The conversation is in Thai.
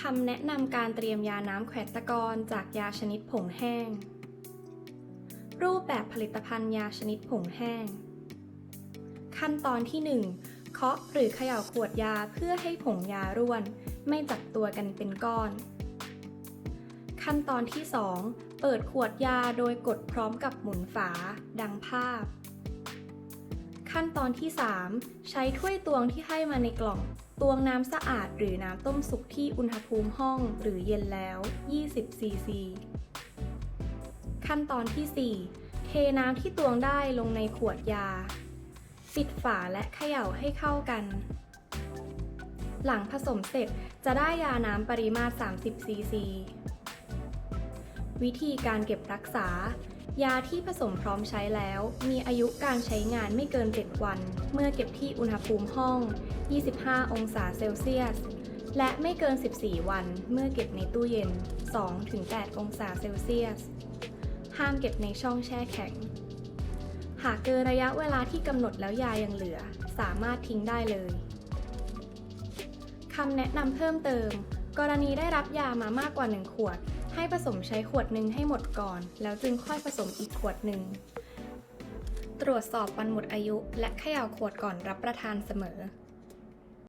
คำแนะนำการเตรียมยาน้ำแขวตะกอนจากยาชนิดผงแห้ง รูปแบบผลิตภัณฑ์ยาชนิดผงแห้ง ขั้นตอนที่ 1 เคาะหรือเขย่าขวดยาเพื่อให้ผงยาร่วน ไม่จับตัวกันเป็นก้อน ขั้นตอนที่ 2 เปิดขวดยาโดยกดพร้อมกับหมุนฝา ดังภาพ ขั้นตอนที่ 3 ใช้ถ้วยตวงที่ให้มาในกล่อง ตวงน้ำสะอาดหรือน้ำต้มสุกที่อุณหภูมิห้องหรือเย็นแล้ว 20 ซีซี ขั้นตอนที่ 4 เทน้ำที่ตวงได้ลงในขวดยา ปิดฝาและเขย่าให้เข้ากัน หลังผสมเสร็จจะได้ยาน้ำปริมาตร 30 ซีซี วิธีการเก็บรักษา ยาที่ผสมพร้อมใช้แล้ว มีอายุการใช้งานไม่เกิน 7 วัน เมื่อเก็บที่อุณหภูมิห้อง 25 องศาเซลเซียส และไม่เกิน 14 วัน เมื่อเก็บในตู้เย็น 2-8 องศาเซลเซียส ห้ามเก็บในช่องแช่แข็ง หากเกินระยะเวลาที่กำหนดแล้วยายังเหลือ สามารถทิ้งได้เลยคำแนะนำเพิ่มเติม กรณีได้รับยามามากกว่า 1 ขวด ให้ผสมใช้ขวดหนึ่งให้หมดก่อน แล้วจึงค่อยผสมอีกขวดหนึ่ง ตรวจสอบวันหมดอายุ และเขย่าขวดก่อนรับประทานเสมอ